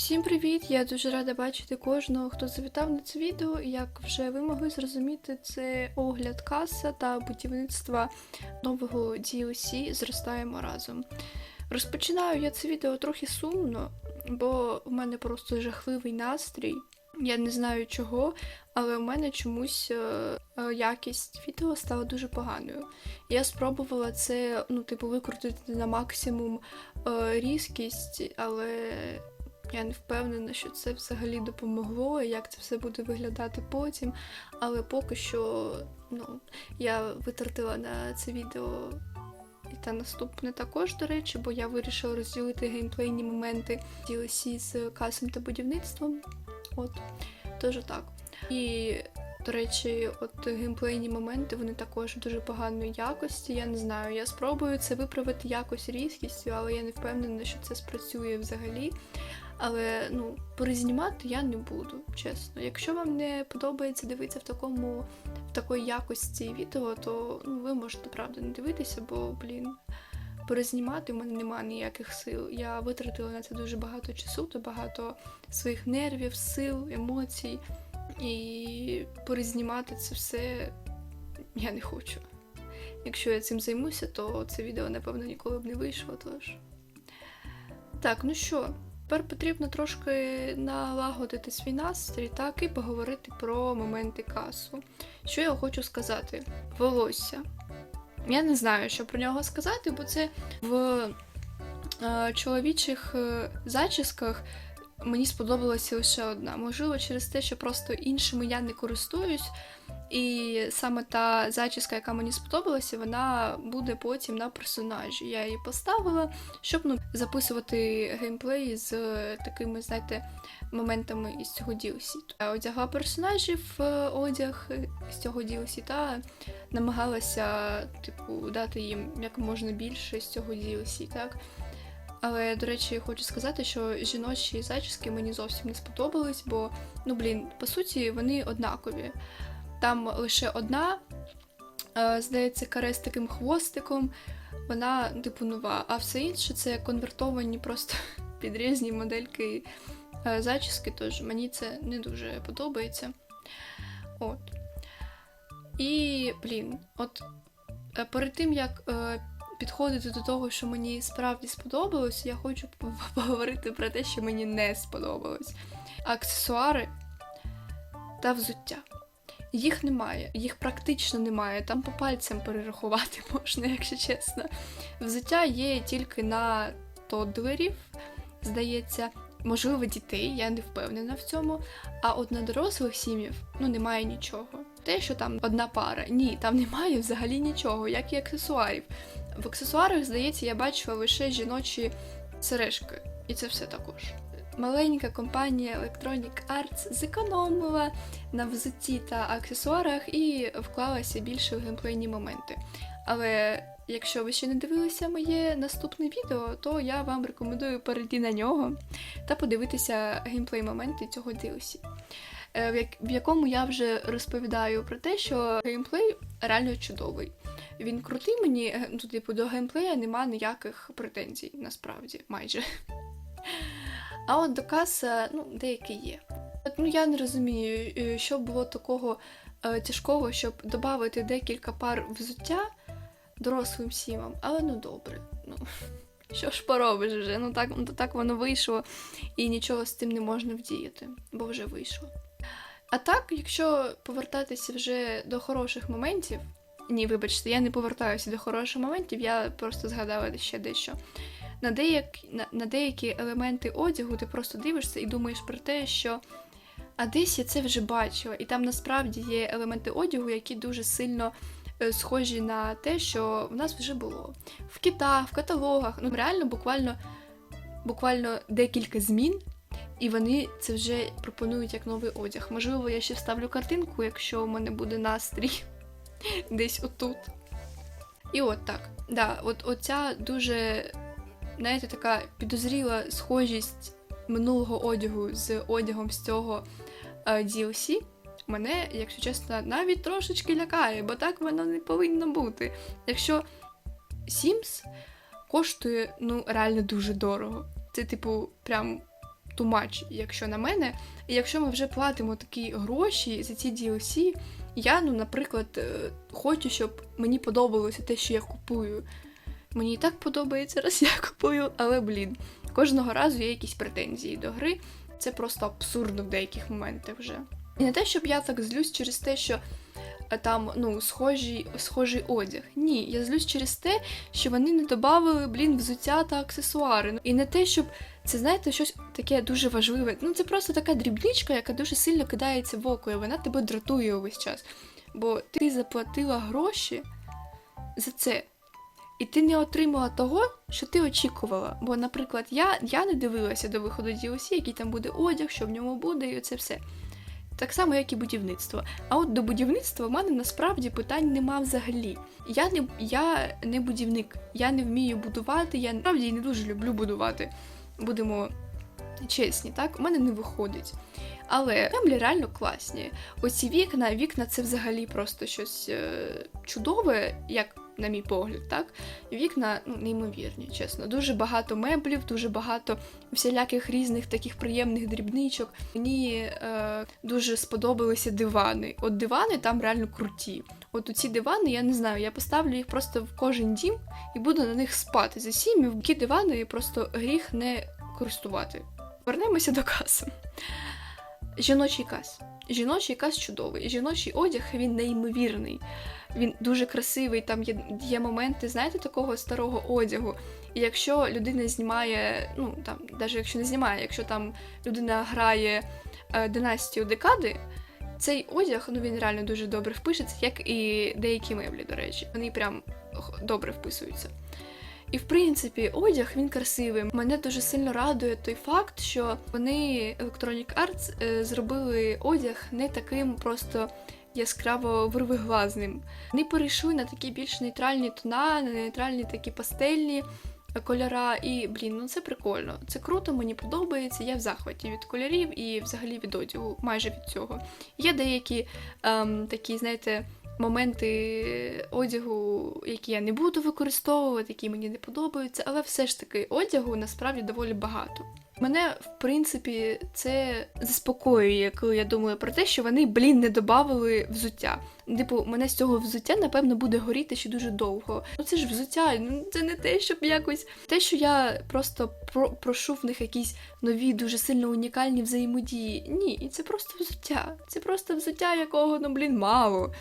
Всім привіт! Я дуже рада бачити кожного, хто завітав на це відео. Як вже ви могли зрозуміти, це огляд каса та будівництва нового DLC Зростаємо разом. Розпочинаю я це відео трохи сумно, бо в мене просто жахливий настрій. Я не знаю чого, але у мене чомусь е, е, якість відео стала дуже поганою. Я спробувала це, ну, типу, викрутити на максимум е, різкість, але я не впевнена, що це взагалі допомогло, як це все буде виглядати потім. Але поки що ну, я витратила на це відео і та наступне також, до речі, бо я вирішила розділити геймплейні моменти DLC з касом та будівництвом. От, тож так. І, до речі, от геймплейні моменти вони також дуже поганої якості. Я не знаю, я спробую це виправити якось різкістю, але я не впевнена, що це спрацює взагалі. Але ну, перезнімати я не буду, чесно. Якщо вам не подобається дивитися в такому, в такої якості відео, то ну, ви можете правда не дивитися, бо, блін, перезнімати в мене немає ніяких сил. Я витратила на це дуже багато часу та багато своїх нервів, сил, емоцій. І перезнімати це все я не хочу. Якщо я цим займуся, то це відео, напевно, ніколи б не вийшло. Тож. Так, ну що, тепер потрібно трошки налагодити свій настрій, так, і поговорити про моменти касу. Що я хочу сказати? Волосся. Я не знаю, що про нього сказати, бо це в е, чоловічих е, зачісках мені сподобалася лише одна. Можливо, через те, що просто іншими я не користуюсь. І саме та зачіска, яка мені сподобалася, вона буде потім на персонажі. Я її поставила, щоб ну, записувати геймплей з такими, знаєте, моментами із цього DLC. Я одягла персонажів в одяг з цього DLC та намагалася, типу, дати їм як можна більше з цього DLC, так? Але, до речі, хочу сказати, що жіночі зачіски мені зовсім не сподобались, бо, ну блін, по суті, вони однакові. Там лише одна, е, здається, каре з таким хвостиком, вона типу нова, а все інше це конвертовані просто підрізні модельки е, зачіски, тож мені це не дуже подобається. От. І, блін, от е, перед тим як підходити до того, що мені справді сподобалось, я хочу поговорити про те, що мені не сподобалось. Аксесуари та взуття. Їх немає, їх практично немає. Там по пальцям перерахувати можна, якщо чесно. Взуття є тільки на тоддлерів, здається, можливо, дітей, я не впевнена в цьому. А от на дорослих сім'їв ну немає нічого. Те, що там одна пара, ні, там немає взагалі нічого, як і аксесуарів. В аксесуарах, здається, я бачила лише жіночі сережки, і це все також. Маленька компанія Electronic Arts зекономила на взутті та аксесуарах і вклалася більше в геймплейні моменти. Але якщо ви ще не дивилися моє наступне відео, то я вам рекомендую перейти на нього та подивитися геймплей моменти цього DLC. Е, в якому я вже розповідаю про те, що геймплей реально чудовий. Він крутий мені, е, ну, типу, до геймплея нема ніяких претензій, насправді, майже. А от до каса, ну, деякі є. Ну, я не розумію, е, що було такого е, тяжкого, щоб додати декілька пар взуття дорослим сімам, але ну добре. Ну, що ж поробиш вже? Ну так, ну, так воно вийшло, і нічого з цим не можна вдіяти, бо вже вийшло. А так, якщо повертатися вже до хороших моментів, ні, вибачте, я не повертаюся до хороших моментів, я просто згадала ще дещо. На, деяк, на, на деякі елементи одягу ти просто дивишся і думаєш про те, що а десь я це вже бачила, і там насправді є елементи одягу, які дуже сильно е, схожі на те, що в нас вже було. В китах, в каталогах, ну реально буквально, буквально декілька змін, і вони це вже пропонують як новий одяг. Можливо, я ще вставлю картинку, якщо у мене буде настрій десь отут. І от так. Да, от оця дуже, знаєте, така підозріла схожість минулого одягу з одягом з цього е, DLC. Мене, якщо чесно, навіть трошечки лякає, бо так воно не повинно бути. Якщо Sims коштує ну реально дуже дорого. Це, типу, прям тумач, якщо на мене. І якщо ми вже платимо такі гроші за ці DLC, я, ну, наприклад, е, хочу, щоб мені подобалося те, що я купую. Мені і так подобається, раз я купую, але блін, кожного разу є якісь претензії до гри. Це просто абсурдно в деяких моментах вже. І не те, щоб я так злюсь через те, що е, там ну, схожий, схожий одяг. Ні, я злюсь через те, що вони не додали, блін, взуття та аксесуари. І не те, щоб це, знаєте, щось таке дуже важливе. Ну, це просто така дрібничка, яка дуже сильно кидається в око, і вона тебе дратує увесь час. Бо ти заплатила гроші за це. І ти не отримала того, що ти очікувала. Бо, наприклад, я, я не дивилася до виходу DLC, який там буде одяг, що в ньому буде, і оце все. Так само, як і будівництво. А от до будівництва в мене насправді питань нема взагалі. Я не, я не будівник, я не вмію будувати, я насправді не дуже люблю будувати. Будемо чесні, так? У мене не виходить. Але меблі реально класні. Оці вікна, вікна це взагалі просто щось е, чудове, як на мій погляд, так? Вікна ну, неймовірні, чесно. Дуже багато меблів, дуже багато всіляких різних таких приємних дрібничок. Мені е, дуже сподобалися дивани. От дивани там реально круті. От у ці дивани, я не знаю, я поставлю їх просто в кожен дім і буду на них спати за сім'ю. Такі дивани просто гріх не користувати. Вернемося до каси. Жіночий кас. Жіночий кас чудовий. Жіночий одяг він неймовірний. Він дуже красивий. Там є, є моменти, знаєте, такого старого одягу. І якщо людина знімає, ну там, навіть якщо не знімає, якщо там людина грає е, династію декади, цей одяг ну він реально дуже добре впишеться, як і деякі меблі, до речі. Вони прям добре вписуються. І в принципі, одяг він красивий. Мене дуже сильно радує той факт, що вони Electronic Arts е, зробили одяг не таким просто яскраво вирвиглазним. Вони перейшли на такі більш нейтральні тона, на нейтральні такі пастельні кольора. І блін, ну це прикольно. Це круто, мені подобається. Я в захваті від кольорів і взагалі від одягу, майже від цього. Є деякі ем, такі, знаєте, моменти одягу, які я не буду використовувати, які мені не подобаються, але все ж таки одягу насправді доволі багато. Мене, в принципі, це заспокоює, коли я думаю про те, що вони, блін, не додавали взуття. Типу, мене з цього взуття, напевно, буде горіти ще дуже довго. Ну це ж взуття, ну це не те, щоб якось. Те, що я просто про- прошу в них якісь нові, дуже сильно унікальні взаємодії. Ні, і це просто взуття. Це просто взуття, якого, ну, блін, мало.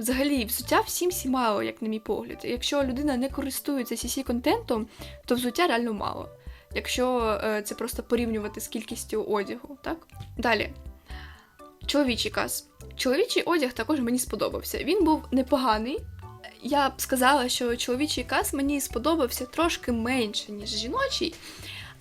Взагалі, взуття всім всі мало, як на мій погляд. Якщо людина не користується cc контентом, то взуття реально мало. Якщо е, це просто порівнювати з кількістю одягу, так? Далі. Чоловічий каз. Чоловічий одяг також мені сподобався. Він був непоганий. Я б сказала, що чоловічий каз мені сподобався трошки менше, ніж жіночий,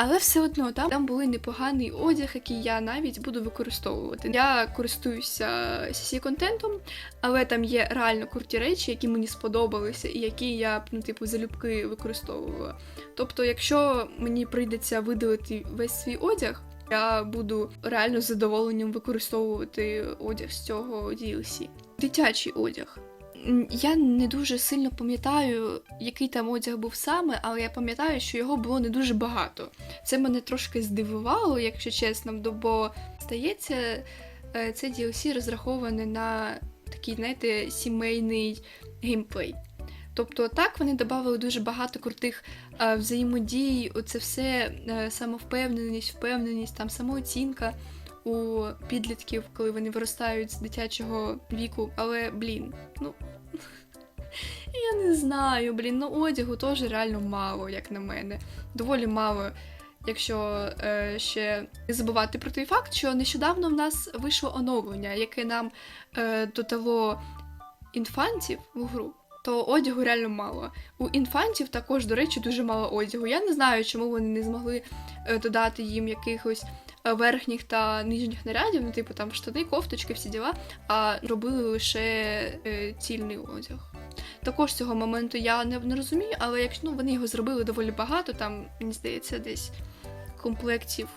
але все одно там, там були непоганий одяг, який я навіть буду використовувати. Я користуюся cc контентом, але там є реально круті речі, які мені сподобалися, і які я ну, типу, залюбки використовувала. Тобто, якщо мені прийдеться видалити весь свій одяг, я буду реально задоволенням використовувати одяг з цього DLC. Дитячий одяг. Я не дуже сильно пам'ятаю, який там одяг був саме, але я пам'ятаю, що його було не дуже багато. Це мене трошки здивувало, якщо чесно, бо здається, е, це DLC розраховане на такий, знаєте, сімейний геймплей. Тобто так вони додали дуже багато крутих е, взаємодій, оце все е, самовпевненість, впевненість, там самооцінка у підлітків, коли вони виростають з дитячого віку. Але блін, ну я не знаю, блін, ну одягу теж реально мало, як на мене. Доволі мало. Якщо е, ще не забувати про той факт, що нещодавно в нас вийшло оновлення, яке нам е, додало інфантів в гру, то одягу реально мало. У інфантів також, до речі, дуже мало одягу. Я не знаю, чому вони не змогли е, додати їм якихось верхніх та нижніх нарядів, ну, типу там штани, кофточки, всі діла, а робили лише е, цільний одяг. Також цього моменту я не, не розумію, але якщо ну, вони його зробили доволі багато, там, мені здається, десь комплектів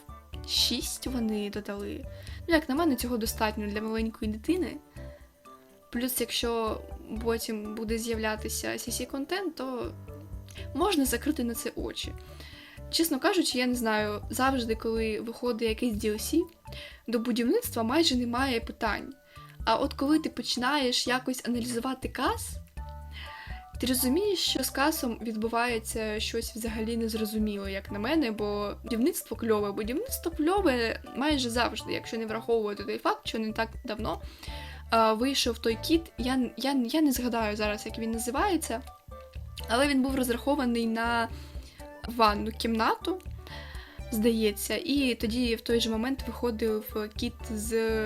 6 вони додали. Ну, як на мене, цього достатньо для маленької дитини. Плюс, якщо потім буде з'являтися cc контент то можна закрити на це очі. Чесно кажучи, я не знаю, завжди, коли виходить якийсь DLC, до будівництва майже немає питань. А от коли ти починаєш якось аналізувати кас, ти розумієш, що з касом відбувається щось взагалі незрозуміле, як на мене, бо будівництво кльове. Будівництво кльове майже завжди, якщо не враховувати той факт, що не так давно а, вийшов той кіт. Я, я, я не згадаю зараз, як він називається, але він був розрахований на ванну кімнату, здається, і тоді в той же момент виходив кіт з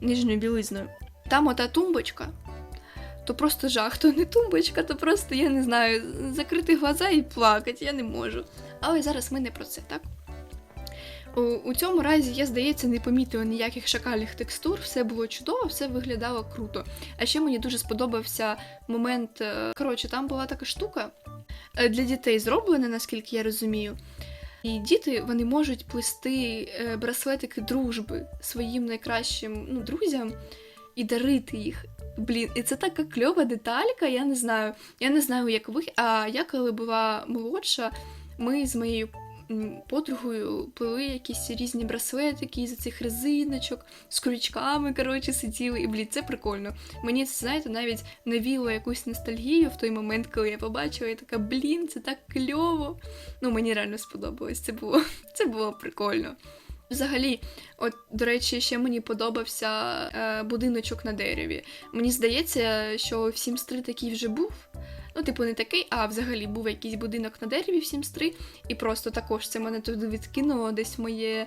нижньою білизною. Там ота тумбочка, то просто жах, то не тумбочка, то просто, я не знаю, закрити глаза і плакати, я не можу. Але зараз ми не про це, так? У, у цьому разі я, здається, не помітила ніяких шакальних текстур, все було чудово, все виглядало круто. А ще мені дуже сподобався момент. е, Коротше, там була така штука е, для дітей зроблена, наскільки я розумію. І діти вони можуть плести е, браслетики дружби своїм найкращим ну, друзям і дарити їх. Блін, і це така кльова деталька, я не знаю. Я не знаю, як ви. А я коли була молодша, ми з моєю подругою плели якісь різні браслетики з цих резиночок, з крючками, коротше, сиділи. І блін, це прикольно. Мені це, знаєте, навіть навіло якусь ностальгію в той момент, коли я побачила, я така, блін, це так кльово. Ну, мені реально сподобалось. Це було, це було прикольно. Взагалі, от, до речі, ще мені подобався е, будиночок на дереві. Мені здається, що в Sims 3 такий вже був. Ну, типу, не такий, а взагалі був якийсь будинок на дереві в Sims 3, і просто також це мене туди відкинуло десь моє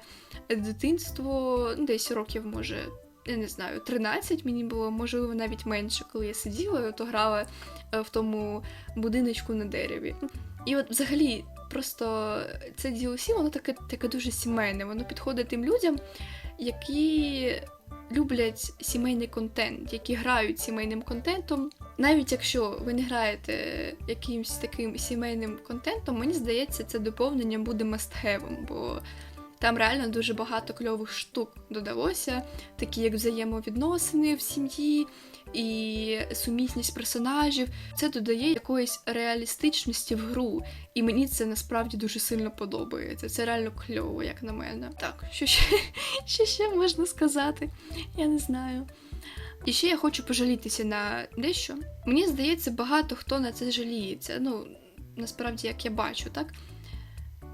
дитинство, ну, десь років, може, я не знаю, 13 мені було, можливо, навіть менше, коли я сиділа, то грала е, в тому будиночку на дереві. І от взагалі, просто це DLC, воно таке, таке дуже сімейне. Воно підходить тим людям, які люблять сімейний контент, які грають сімейним контентом. Навіть якщо ви не граєте якимось таким сімейним контентом, мені здається, це доповнення буде must-have, бо там реально дуже багато кльових штук додалося, такі як взаємовідносини в сім'ї і сумісність персонажів. Це додає якоїсь реалістичності в гру. І мені це насправді дуже сильно подобається. Це реально кльово, як на мене. Так, що ще, що ще можна сказати? Я не знаю. І ще я хочу пожалітися на дещо. Мені здається, багато хто на це жаліється. Ну, насправді, як я бачу, так?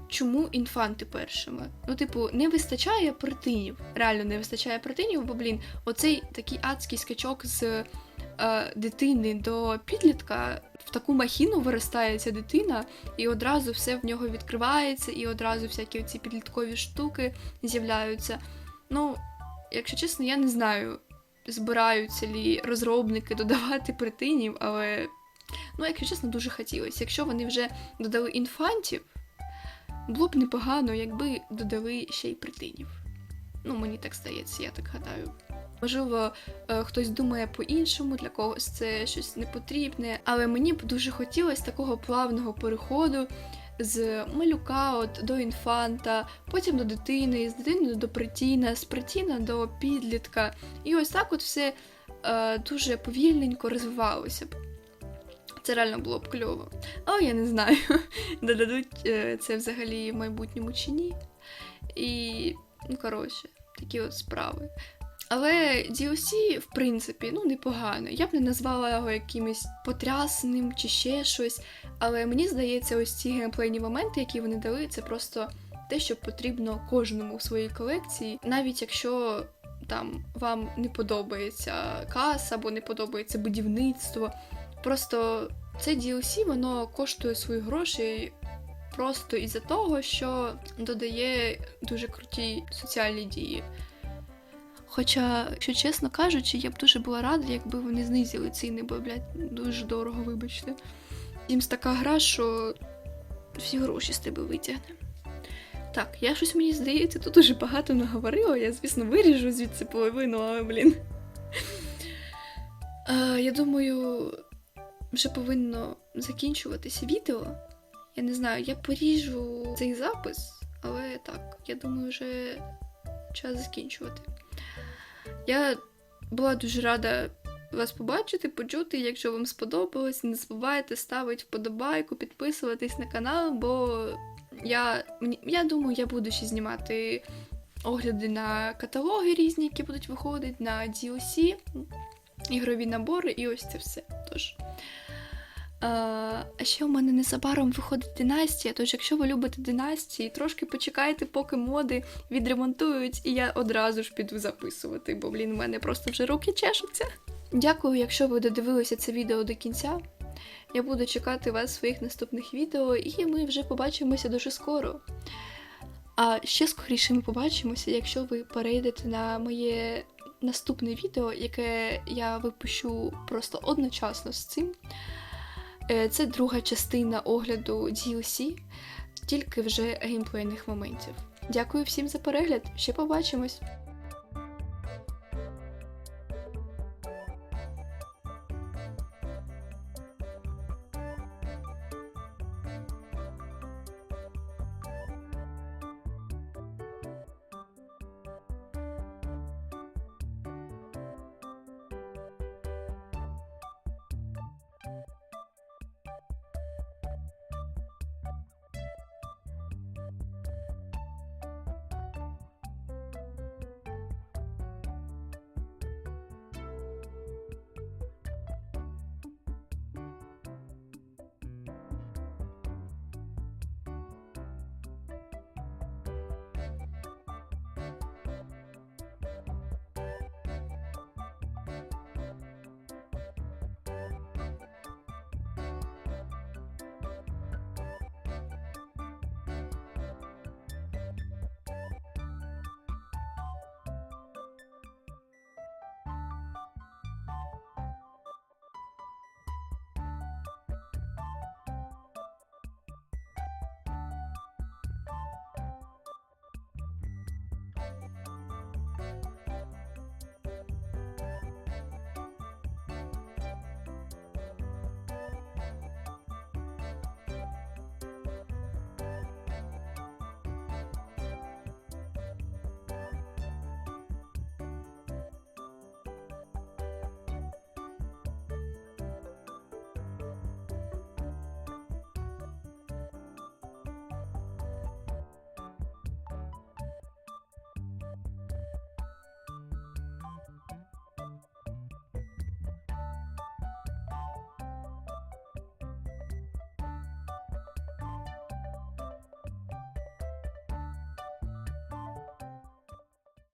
Чому інфанти першими? Ну, типу, не вистачає протинів. Реально не вистачає протинів, бо, блін, оцей такий адський скачок з е, дитини до підлітка. В таку махіну виростає ця дитина, і одразу все в нього відкривається, і одразу всякі ці підліткові штуки з'являються. Ну, якщо чесно, я не знаю, збираються лі розробники додавати притинів, але, ну, якщо чесно, дуже хотілося. Якщо вони вже додали інфантів, було б непогано, якби додали ще й притинів. Ну, мені так здається, я так гадаю. Можливо, е, хтось думає по-іншому, для когось це щось непотрібне, але мені б дуже хотілося такого плавного переходу з малюка от, до інфанта, потім до дитини, з дитини до притіна, з притіна до підлітка. І ось так от все е, дуже повільненько розвивалося б. Це реально було б кльово. Але я не знаю, додадуть е, це взагалі в майбутньому чи ні. І, ну, коротше, такі от справи. Але DLC, в принципі, ну, непогано. Я б не назвала його якимось потрясним чи ще щось. Але мені здається, ось ці геймплейні моменти, які вони дали, це просто те, що потрібно кожному в своїй колекції, навіть якщо там вам не подобається каса або не подобається будівництво. Просто це DLC, воно коштує свої гроші просто із-за того, що додає дуже круті соціальні дії. Хоча, якщо чесно кажучи, я б дуже була рада, якби вони знизили ціни, бо, блядь, дуже дорого, вибачте. Їм така гра, що всі гроші з тебе витягне. Так, я щось мені здається, тут дуже багато наговорила. Я, звісно, виріжу звідси половину, але, блін. Е, я думаю, вже повинно закінчуватися відео. Я не знаю, я поріжу цей запис, але так, я думаю, вже час закінчувати. Я була дуже рада вас побачити, почути. Якщо вам сподобалось, не забувайте ставити вподобайку, підписуватись на канал, бо Я, я думаю, я буду ще знімати огляди на каталоги різні, які будуть виходити, на DLC, ігрові набори і ось це все. Тож. А ще у мене незабаром виходить династія, тож якщо ви любите династії, трошки почекайте, поки моди відремонтують, і я одразу ж піду записувати, бо, блін, у мене просто вже руки чешуться. Дякую, якщо ви додивилися це відео до кінця. Я буду чекати вас в своїх наступних відео, і ми вже побачимося дуже скоро. А ще скоріше ми побачимося, якщо ви перейдете на моє наступне відео, яке я випущу просто одночасно з цим. Е, Це друга частина огляду DLC, тільки вже геймплейних моментів. Дякую всім за перегляд, ще побачимось!